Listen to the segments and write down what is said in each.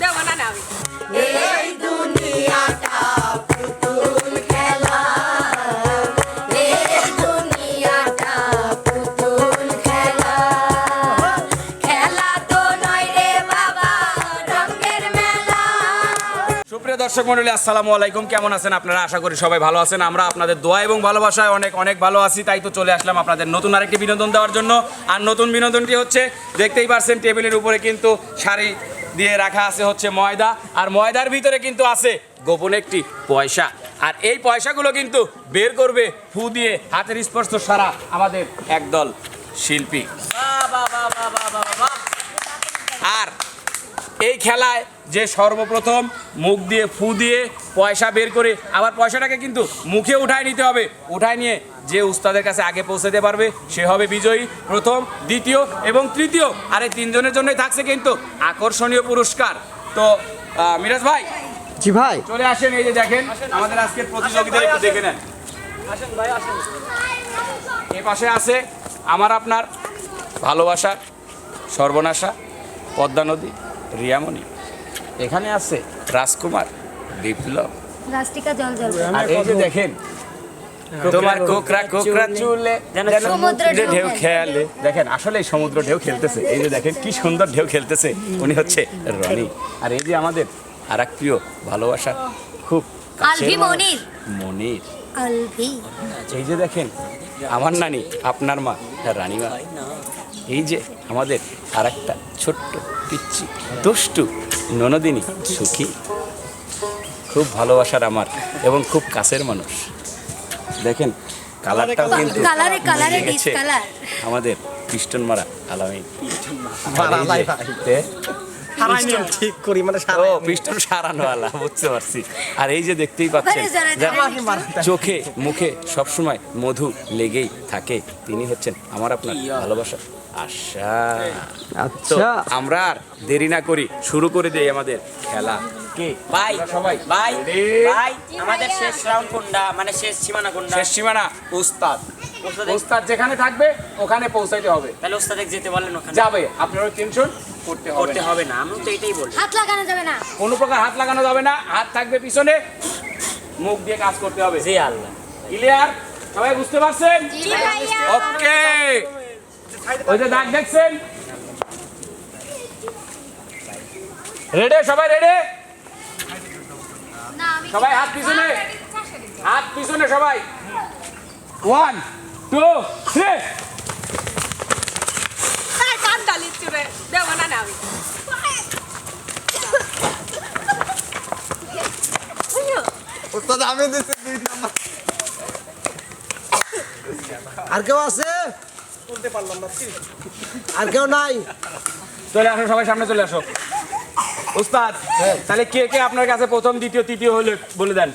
দেবো না না আমি। এই দুনিয়াটা পুতুল খেলা। এই দুনিয়াটা পুতুল খেলা। খেলা তো নয় রে বাবা রঙের মেলা। সুপ্রিয় দর্শক মন্ডলী আসসালামু আলাইকুম। কেমন আছেন আপনারা? আশা করি সবাই ভালো আছেন। আমরা আপনাদের দোয়া এবং ভালোবাসায় অনেক অনেক ভালো আছি। তাই তো চলে আসলাম আপনাদের নতুন আরেকটি বিনোদন দেওয়ার জন্য। আর নতুন বিনোদনটি হচ্ছে দেখতেই পারছেন টেবিলের উপরে কিন্তু শাড়ি দিয়ে রাখা আছে হচ্ছে ময়দা। আর ময়দার ভিতরে কিন্তু আছে গোপন একটি পয়সা। আর এই পয়সাগুলো কিন্তু বের করবে ফু দিয়ে হাতের স্পর্শ সারা আমাদের একদল শিল্পী। আর এই খেলায় যে সর্বপ্রথম মুখ দিয়ে ফু দিয়ে পয়সা বের করে আবার পয়সাটাকে কিন্তু মুখে উঠায় নিতে হবে। উঠায় নিয়ে যে উস্তাদের কাছে আগে পৌঁছাতে পারবে সে হবে বিজয়ী। প্রথম দ্বিতীয় এবং তৃতীয়। আর এই তিনজনের জন্যই থাকছে কিন্তু আকর্ষণীয় পুরস্কার। তো মিরাজ ভাই জি ভাই। চলে আসেন এই যে দেখেন আমাদের আজকের প্রতিযোগিতা একটু দেখে নেন। এ পাশে আছে আমার আপনার ভালোবাসার সর্বনাশা পদ্মা নদী রিয়ামণি। এখানে আছে রাজকুমার বিপ্লব। রাস্টিকা জল জল। আর এই যে দেখেন তোমার কোকরা কোকরা চুলে যেন সমুদ্র ঢেউ খেলে। দেখেন আসলে সমুদ্র ঢেউ খেলতেছে। এই যে দেখেন কি সুন্দর ঢেউ খেলতেছে। উনি হচ্ছে রনি। আর এই যে আমাদের আর এক প্রিয় ভালোবাসা খুব মনির। মনির। আলভি এই যে দেখেন আমার নানি আপনার মা রানীমা। এই যে আমাদের আর একটা ছোট্ট পিচ্ছি দুষ্টু ননদিনী সুখী। খুব ভালোবাসার আমার এবং খুব কাছের মানুষ। দেখেন কালারটাও কিন্তু কালারে কালারে আমাদের খ্রিস্টন মারা আলামিন। ঠিক করি মানে ও পিস্টন সারানো আলা বুঝতে পারছি। আর এই যে দেখতেই পাচ্ছেন চোখে মুখে সবসময় মধু লেগেই থাকে তিনি হচ্ছেন আমার আপনার ভালোবাসা। আশা। আচ্ছা। আমরা আর দেরি না করি শুরু করে দেয় আমাদের খেলা। কে ভাই আমরা সবাই। ভাই ভাই আমাদের শেষ রাউন্ড কোনটা? মানে শেষ সীমানা কোনটা? শেষ সীমানা উস্তাদ। উস্তাদ যেখানে থাকবে ওখানে পৌঁছাইতে হবে। তাহলে ওস্তাদের যেতে বললেন ওখানে। যাবে আপনারও টেনশন করতে হবে। করতে না। হবে না আমি তো এটাই বলি হাত লাগানো যাবে না। কোনো প্রকার হাত লাগানো যাবে না হাত থাকবে পিছনে মুখ দিয়ে কাজ করতে হবে। জি আল্লাহ। ক্লিয়ার? সবাই বুঝতে পারছেন? জি ভাইয়া। ওকে। ওই যে দাগ দেখছেন? রেডি সবাই রেডি? সবাই হাত পিছনে। হাত পিছনে সবাই। ওয়ান টু থ্রি আর কেউ আছে? আর কেউ নাই? চলে আসো সবাই সামনে চলে আসো। উস্তাদ তাহলে কে কে আপনার কাছে প্রথম দ্বিতীয় তৃতীয় হলে বলে দেন?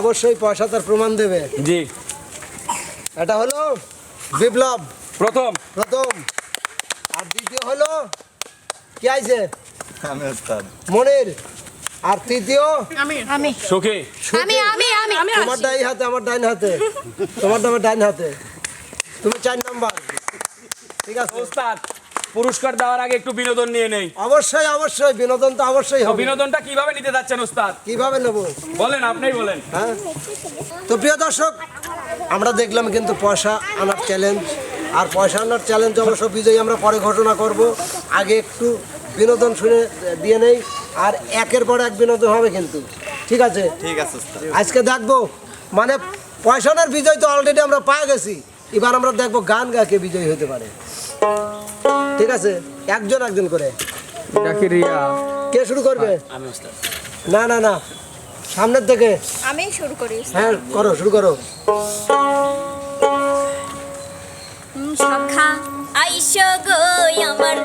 অবশ্যই পয়সা তার প্রমাণ দেবে। জি। এটা হলো বিপ্লব। প্রথম। প্রথম। আর দ্বিতীয় হলো কি আইছে? মনির। আর তৃতীয়? আমি। আমি। সুখী। আমি আমি আমি। আমি তোমার ডাই হাতে আমার ডাইন হাতে। তোমার নামে ডাইন হাতে। তুমি চার নাম্বার। ঠিক আছে? উস্তাদ পুরস্কার দেওয়ার আগে একটু বিনোদন নিয়ে নেই। অবশ্যই অবশ্যই বিনোদন তো অবশ্যই হবে। বিনোদনটা কীভাবে নিতে যাচ্ছেন উস্তাদ কীভাবে নেব? বলেন আপনিই বলেন। হ্যাঁ? তো প্রিয় দর্শক আমরা দেখলাম কিন্তু পয়সা আনার চ্যালেঞ্জ আর পয়সা আনার চ্যালেঞ্জ অবশ্য বিজয়ী আমরা পরে ঘোষণা করব। আগে একটু বিনোদন শুনে দিয়ে নেই। আর একের পর এক বিনোদন হবে কিন্তু। ঠিক আছে? ঠিক আছে আজকে দেখব। মানে পয়সা আনার বিজয় তো অলরেডি আমরা পায়ে গেছি। এবার আমরা দেখব গান গাকে বিজয়ী হতে পারে। ঠিক আছে একজন একজন করে। কে শুরু করবে? আমি ওস্তাদ। না না না সামনের থেকে। আমি শুরু করি হ্যাঁ করো শুরু করো। সখা আইসো গো আমার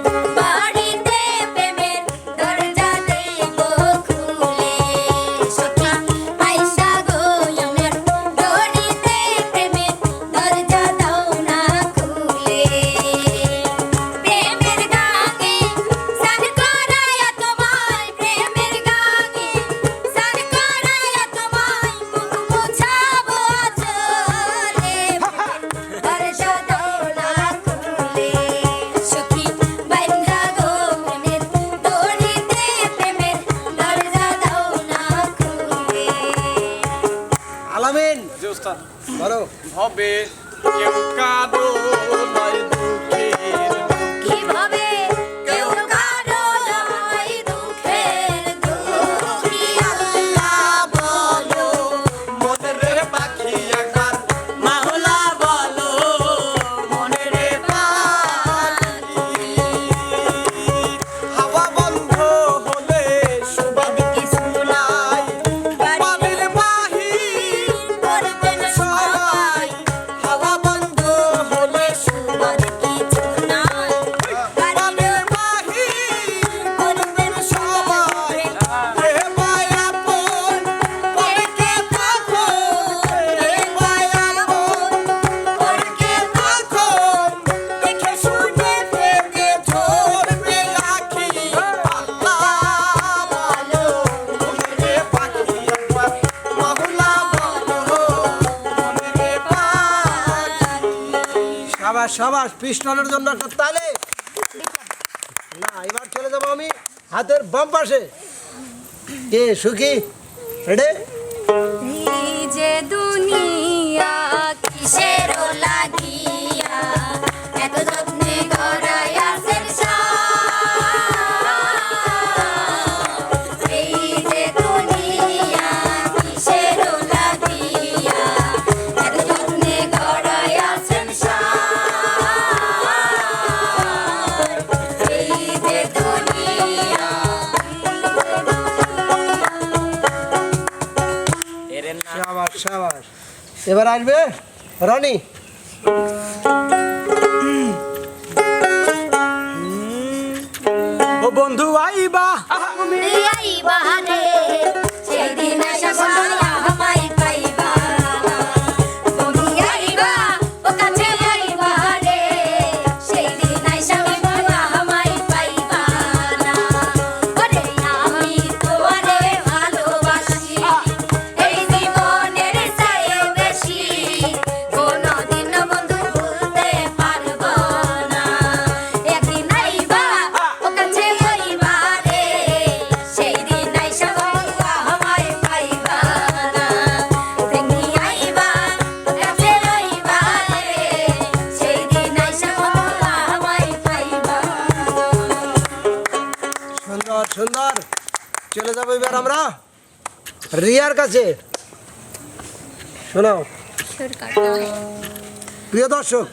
সাবাস পিস্টলের জন্য একটা তালে। না, এবার চলে যাব আমি হাতের বাম পাশে। কে, সুখী? রেডে এবার আসবে রনি। রিয়ার কাছে। শোনাও। প্রিয় দর্শক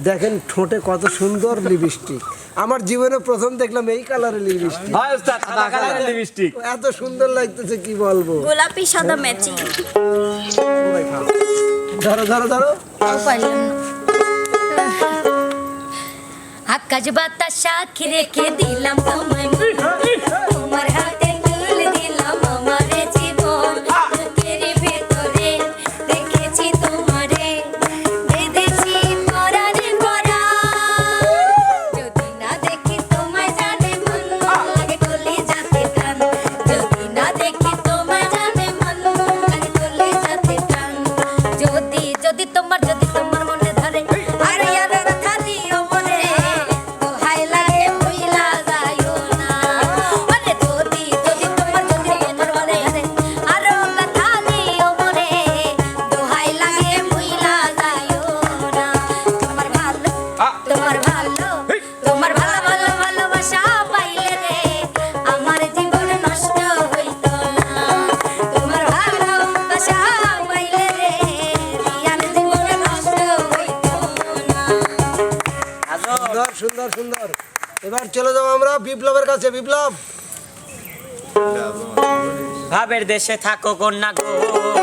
দেখেন ঠোঁটে কত সুন্দর লিপস্টিক আমার জীবনে প্রথম দেখলাম এই কালারের লিপস্টিক হ্যাঁ ওস্তাদ সাদা কালারের লিপস্টিক এত সুন্দর লাগতেছে কি বলব? গোলাপি সাদা ম্যাচিং ধরো ধরো ধরো। আকাশ বাতাস সাক্ষী কে দিলাম তোমায়। হ্যাঁ, বিপ্লবের কাছে বিপ্লব। ভাবের দেশে থাকো কন্যা গো।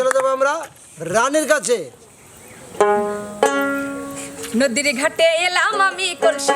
চলে যাব আমরা রানের কাছে। নদীর ঘাটে এলাম আমি কলসি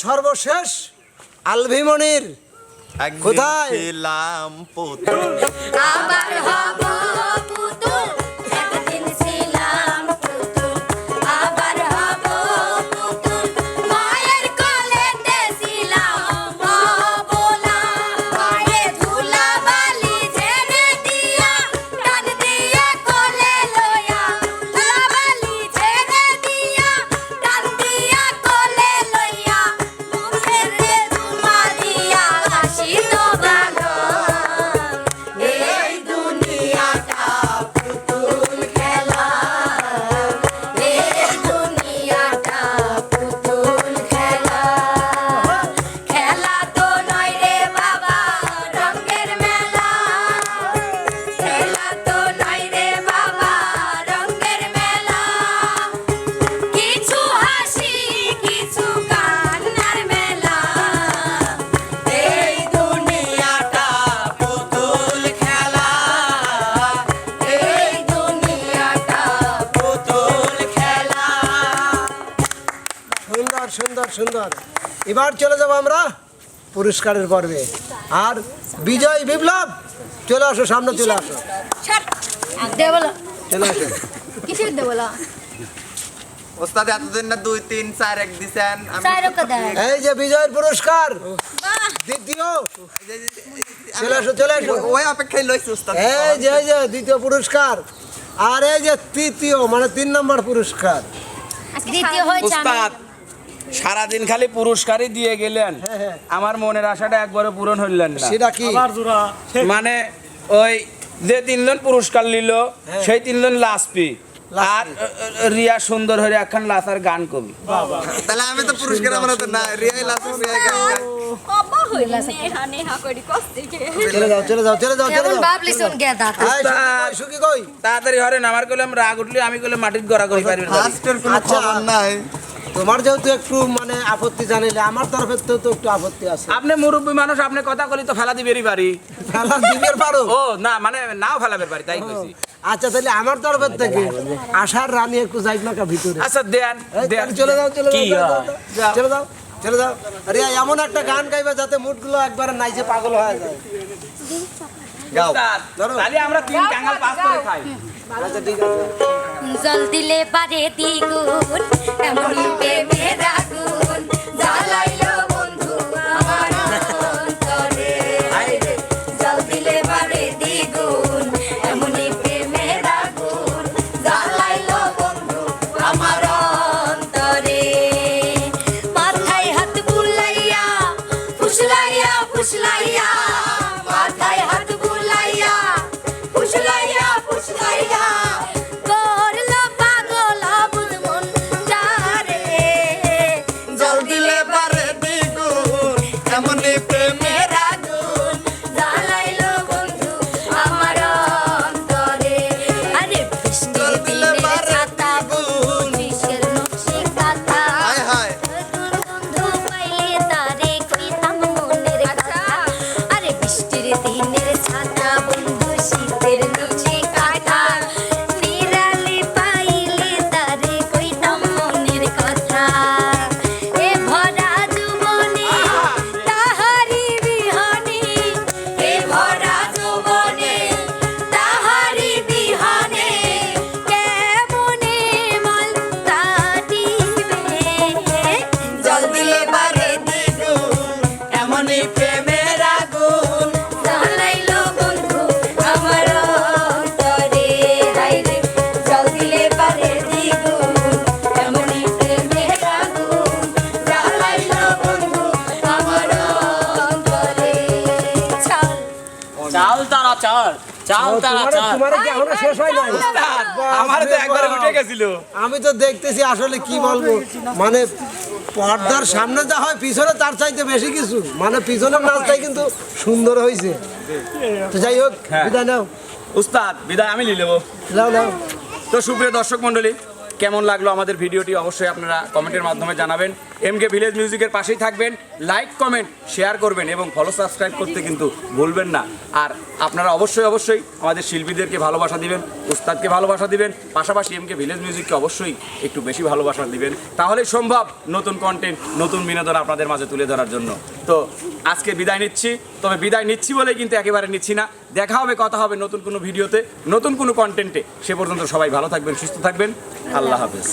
সর্বশেষ আলভিমনির কোথায়? ছিলাম পুতুল আবার হব এবার চলে যাব আমরা পুরস্কারের পর্বে। আর বিজয় বিপ্লব চলে আসো সামনে চলে আসো। চলে আসো। কিসের দে বলো? ওস্তাদ এতদিন না দুই তিন চার এক দিছেন। আমি চার কথা এই যে বিজয়ের পুরস্কার দ্বিতীয়। চলে আসো চলে আসো। ওই অপেক্ষায় লইছি ওস্তাদ। এই যে এই যে দ্বিতীয় পুরস্কার। আর এই যে তৃতীয় মানে তিন নম্বর পুরস্কার। দ্বিতীয় হয়েছে সারাদিন খালি পুরস্কারই দিয়ে গেলেন। হ্যাঁ, হ্যাঁ। আমার মনের আশাটা একবারে পূরণ হইলেন না। সেটা কি? মানে ওই যে তিনজন পুরস্কার নিল হ্যাঁ। সেই তিনজন লাসপি। আর রিয়া সুন্দর হয়ে একখান লাসার গান কবি তাহলে আমি তো পুরস্কার আমার তো না গান কই তাড়াতাড়ি হরেন আমার কইলাম রাগ উঠলে আমি কইলে মাটির গড়া করি পারবি না। তোমার যেহেতু একটু মানে আপত্তি জানাইলে আমার তরফের তো তো একটু আপত্তি আছে। আপনি মুরব্বী মানুষ আপনি কথা কলি তো ফেলা দিবেরই পারি ফেলা দিবের পারো ও না মানে নাও ফেলাবের পারি তাই কইছি। আচ্ছা তাহলে আমার তরফের থেকে আশার রানী একটু যাই না কা ভিতরে। আচ্ছা দেন দেন। চলে যাও চলে যাও চলে যাও, চলে যাও আরে এমন একটা গান গাইবে যাতে মুডগুলো একবার নাইচে পাগল হয়ে যায়। গাও তাহলে আমরা তিন টাঙ্গাল পাস করে খাই। আচ্ছা ঠিক আছে। জল দিলে পারে দ্বিগুণ। এমন প্রেমের আমি তো দেখতেছি আসলে কি বলব? মানে পর্দার সামনে যা হয় পিছনে তার চাইতে বেশি কিছু। মানে পিছনের নাচটাই কিন্তু সুন্দর হয়েছে তো যাই হোক হ্যাঁ। বিদায় নাও। উস্তাদ বিদায় আমি নিয়ে নেব। নাও নাও। তো সুপ্রিয় দর্শক মণ্ডলী কেমন লাগল আমাদের ভিডিওটি অবশ্যই আপনারা কমেন্টের মাধ্যমে জানাবেন। এম কে ভিলেজ মিউজিকের পাশেই থাকবেন লাইক কমেন্ট শেয়ার করবেন এবং ফলো সাবস্ক্রাইব করতে কিন্তু ভুলবেন না। আর আপনারা অবশ্যই অবশ্যই আমাদের শিল্পীদেরকে ভালোবাসা দিবেন, উস্তাদকে ভালোবাসা দিবেন, পাশাপাশি এম কে ভিলেজ মিউজিককে অবশ্যই একটু বেশি ভালোবাসা দিবেন। তাহলেই সম্ভব নতুন কন্টেন্ট নতুন বিনোদন আপনাদের মাঝে তুলে ধরার জন্য। তো আজকে বিদায় নিচ্ছি, তবে বিদায় নিচ্ছি বলেই কিন্তু একেবারে নিচ্ছি না। দেখা হবে, কথা হবে নতুন কোনো ভিডিওতে, নতুন কোনো কন্টেন্টে সে পর্যন্ত সবাই ভালো থাকবেন, সুস্থ থাকবেন। আল্লাহ হাফেজ।